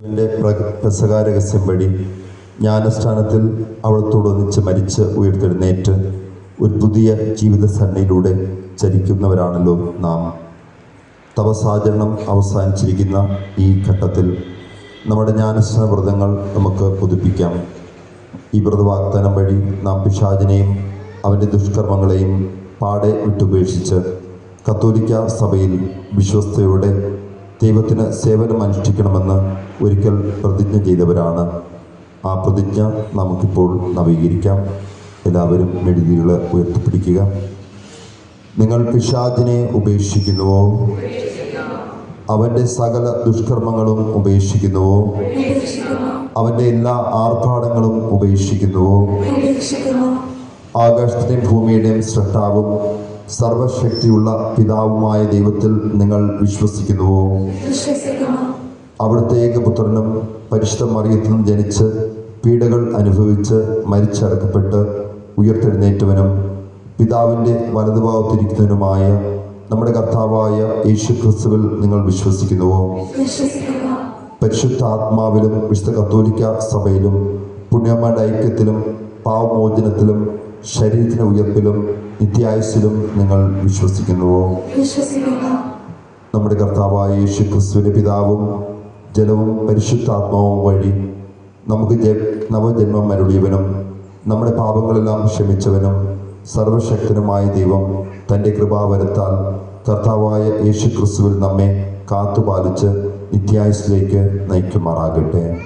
പെസകാരഹസ്യം വഴി ജ്ഞാനസ്ഥാനത്തിൽ അവളത്തോടൊന്നിച്ച് മരിച്ച് ഉയർത്തെഴുന്നേറ്റ് ഒരു പുതിയ ജീവിത സരണിയിലൂടെ ചരിക്കുന്നവരാണല്ലോ നാം. തപസാചരണം അവസാനിച്ചിരിക്കുന്ന ഈ ഘട്ടത്തിൽ നമ്മുടെ ജ്ഞാനസ്ഥാന വ്രതങ്ങൾ നമുക്ക് പുതുപ്പിക്കാം. ഈ വ്രതവാഗ്ദാനം വഴി നാം പിശാചിനെയും അവന്റെ ദുഷ്കർമ്മങ്ങളെയും പാടെ വിട്ടുപേക്ഷിച്ച് കത്തോലിക്ക സഭയിൽ വിശ്വസ്തയോടെ ദൈവത്തിന് സേവനം അനുഷ്ഠിക്കണമെന്ന് ഒരിക്കൽ പ്രതിജ്ഞ ചെയ്തവരാണ്. ആ പ്രതിജ്ഞ നമുക്കിപ്പോൾ നവീകരിക്കാം. എല്ലാവരും മെഴുതികൾ ഉയർത്തിപ്പിടിക്കുക. നിങ്ങൾ പിശാചിനെ ഉപേക്ഷിക്കുന്നുവോ? അവന്റെ സകല ദുഷ്കർമ്മങ്ങളും ഉപേക്ഷിക്കുന്നുവോ? അവന്റെ എല്ലാ ആർഭാടങ്ങളും ഉപേക്ഷിക്കുന്നുവോ? ഉപേക്ഷിക്കുന്നു. ആകാശത്തിന്റെയും ഭൂമിയുടെയും സൃഷ്ടാവും സർവശക്തിയുള്ള പിതാവുമായ ദൈവത്തിൽ നിങ്ങൾ വിശ്വസിക്കുന്നുവോ? വിശ്വസിക്കുന്നു. അവിടുത്തെ ഏകപുത്രനും പരിശുദ്ധ മറിയത്തിൽ നിന്ന് ജനിച്ച് പീഡകൾ അനുഭവിച്ച് മരിച്ചടക്കപ്പെട്ട് ഉയർത്തെഴുന്നേറ്റവനും പിതാവിന്റെ വലതുഭാഗത്തിരിക്കുന്നതിനുമായ നമ്മുടെ കർത്താവായ യേശു ക്രിസ്തുവിൽ നിങ്ങൾ വിശ്വസിക്കുന്നുവോ? വിശ്വസിക്കുന്നു. പരിശുദ്ധ ആത്മാവിലും വിശുദ്ധ കത്തോലിക്ക സഭയിലും പുണ്യമ്മയുടെ ഐക്യത്തിലും പാവമോചനത്തിലും ശരീരത്തിന് ഉയർപ്പിലും നിത്യായുസിലും നിങ്ങൾ വിശ്വസിക്കുന്നുവോ? വിശ്വസിക്കുന്നു. നമ്മുടെ കർത്താവായ യേശു ക്രിസ്തുവിന്റെ പിതാവും ജലവും പരിശുദ്ധാത്മാവും വഴി നമുക്ക് നവജന്മം അരുളിയവനും നമ്മുടെ പാപങ്ങളെല്ലാം ക്ഷമിച്ചവനും സർവശക്തനുമായ ദൈവം തന്റെ കൃപാവരത്താൽ കർത്താവായ യേശു ക്രിസ്തുവിൽ നമ്മെ കാത്തുപാലിച്ച് നിത്യായുസിലേക്ക് നയിക്കുമാറാകട്ടെ.